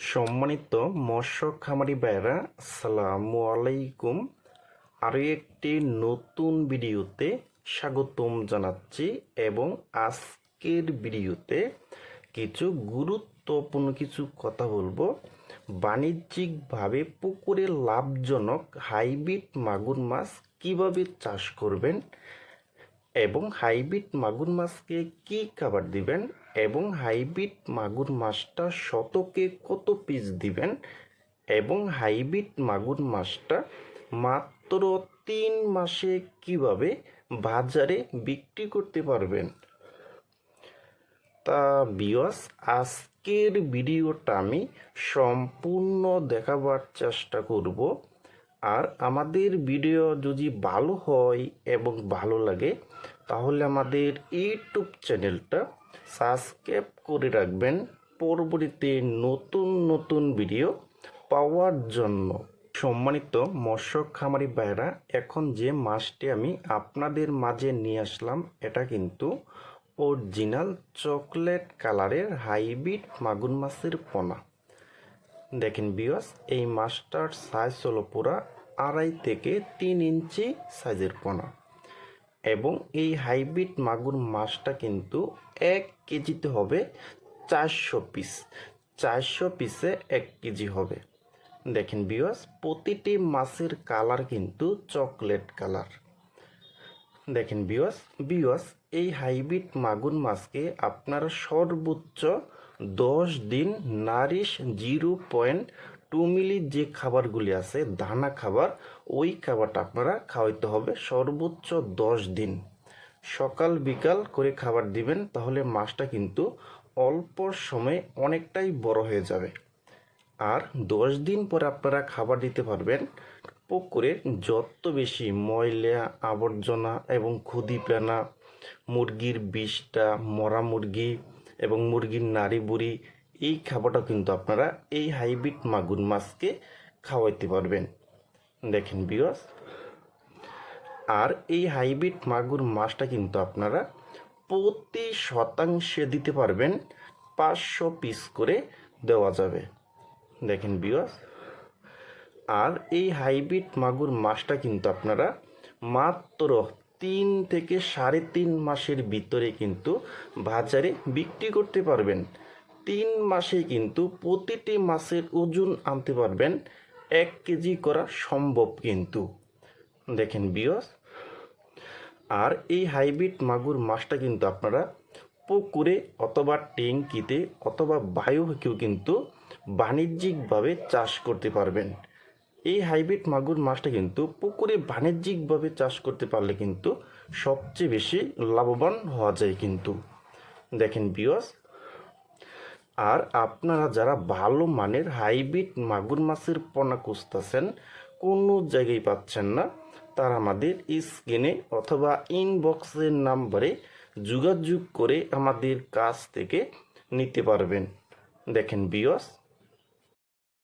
সম্মানিত মৎস্য খামারি ভাইরা আসসালামু আলাইকুম। আরও একটি নতুন ভিডিওতে স্বাগতম জানাচ্ছি এবং আজকের ভিডিওতে কিছু গুরুত্বপূর্ণ কিছু কথা বলব। বাণিজ্যিকভাবে পুকুরে লাভজনক হাইব্রিড মাগুর মাছ কীভাবে চাষ করবেন এবং হাইব্রিড মাগুর মাছকে কি খাবার দিবেন? এবং হাইব্রিড মাগুর মাছটা শতকে কত পিস দিবেন? এবং হাইব্রিড মাগুর মাছটা মাত্র তিন মাসে কীভাবে বাজারে বিক্রি করতে পারবেন? তা বিয়স আজকের ভিডিওটা আমি সম্পূর্ণ দেখাবার চেষ্টা করব। আর আমাদের ভিডিও যদি ভালো হয় এবং ভালো লাগে, তাহলে আমাদের ইউটিউব চ্যানেলটা সাবস্ক্রাইব করে রাখবেন। পরবর্তীতে নতুন নতুন ভিডিও পাওয়ার জন্য। সম্মানিত মৎস্য খামারি ভাইরা এখন যে মাছটি আমি আপনাদের মাঝে নিয়ে আসলাম, এটা কিন্তু অরিজিনাল চকলেট কালারের হাইব্রিড মাগুর মাছের পোনা। দেখেন বিয়স এই মাছটার সাইজ হলো পুরা আড়াই থেকে তিন ইঞ্চি সাইজের পোনা এবং এই হাইব্রিড মাগুর মাছটা কিন্তু এক কেজিতে হবে চারশো পিস চারশো পিসে এক কেজি হবে। দেখেন বিয়স প্রতিটি মাছের কালার কিন্তু চকলেট কালার দেখেন বিয়স বিয়স এই হাইব্রিড মাগুর মাছকে আপনারা সর্বোচ্চ দশ দিন nourish zero point two milli যে খাবারগুলি আছে, দানা খাবার, ওই খাবারটা আপনারা খাওয়াইতে হবে সর্বোচ্চ দশ দিন। সকাল বিকাল করে খাবার দিবেন, তাহলে মাছটা কিন্তু অল্প সময়ে অনেকটাই বড় হয়ে যাবে। আর দশ দিন পরে আপনারা খাবার দিতে পারবেন পুকুরে যত বেশি ময়লা, আবর্জনা এবং ক্ষুদি প্রাণা মুরগির বিষটা, মরা মুরগি এবং মুরগির নাড়ি বুড়ি, এই খাবারটা কিন্তু আপনারা এই হাইব্রিড মাগুর মাছকে খাওয়াইতে পারবেন। দেখেন বিয়স আর এই হাইব্রিড মাগুর মাছটা কিন্তু আপনারা প্রতি শতাংশে দিতে পারবেন, পাঁচশো পিস করে দেওয়া যাবে। দেখেন বিয়স আর এই হাইব্রিড মাগুর মাছটা কিন্তু আপনারা মাত্র তিন থেকে সাড়ে তিন মাসের ভিতরে কিন্তু বাজারে বিক্রি করতে পারবেন। তিন মাসে কিন্তু প্রতিটি মাছের ওজন আনতে পারবেন। এক কেজি করা সম্ভব কিন্তু। দেখেন বিয়স আর এই হাইব্রিড মাগুর মাছটা কিন্তু আপনারা পুকুরে অথবা ট্যাঙ্কিতে অথবা বায়ুকেও কিন্তু বাণিজ্যিকভাবে চাষ করতে পারবেন। এই হাইব্রিড মাগুর মাছটা কিন্তু পুকুরে বাণিজ্যিকভাবে চাষ করতে পারলে কিন্তু সবচেয়ে বেশি লাভবান হওয়া যায় কিন্তু। দেখেন বিয়স আর আপনারা যারা ভালো মানের হাইব্রিড মাগুর মাছের পোনা খুঁজতেছেন, কোনো জায়গায় পাচ্ছেন না, তারা আমাদের স্ক্রিনে অথবা ইনবক্সের নাম্বারে যোগাযোগ করে আমাদের কাছ থেকে নিতে পারবেন। দেখেন বিয়স